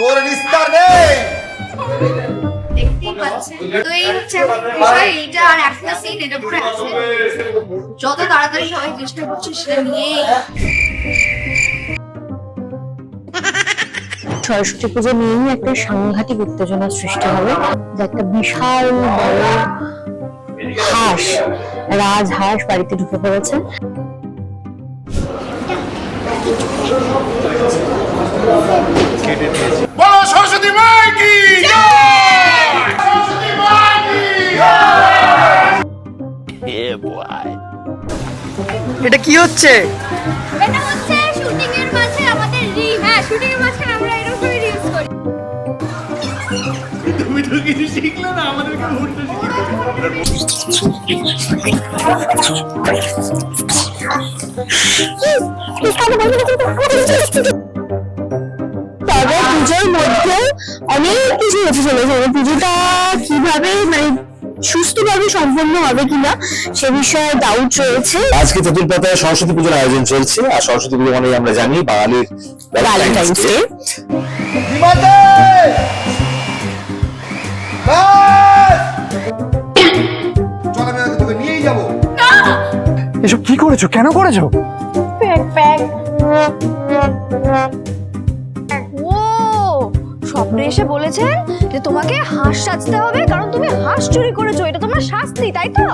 তোর নিস্তার নেই। সরস্বতী পুজো নিয়েই একটা সাংঘাতিক উত্তেজনা সৃষ্টি হবে যে একটা বিশাল বড় হাঁস রাজ হাঁস বাড়িতে ঢুকে পড়েছে। কেটে দিয়েছে। এটা কি হচ্ছে? এটা হচ্ছে শুটিং এর মাঝে আমাদের রিল হ্যাঁ শুটিং এর মাঝে আমরা এরকম করে রিলস করি। তুমি তো কিছু শিখলে না আমাদেরকে উল্টো তবে পুজোর মধ্যে অনেক কিছু হতে চলেছে। পুজোটা কীভাবে মানে সুস্থভাবে সম্পন্ন হবে কিনা সে বিষয়ে ডাউট রয়েছে। আজকে তেঁতুল পাতায় সরস্বতী পুজোর আয়োজন চলছে আর সরস্বতী পুজো মানে আমরা জানি বাঙালির ভ্যালেন্টাইন্স ডে এসব কি করেছ? কেন করেছ? স্বপ্নে এসে বলেছেন যে তোমাকে হাঁস সাজতে হবে, কারণ তুমি হাঁস চুরি করেছ, এটা তোমার শাস্তি, তাই তো?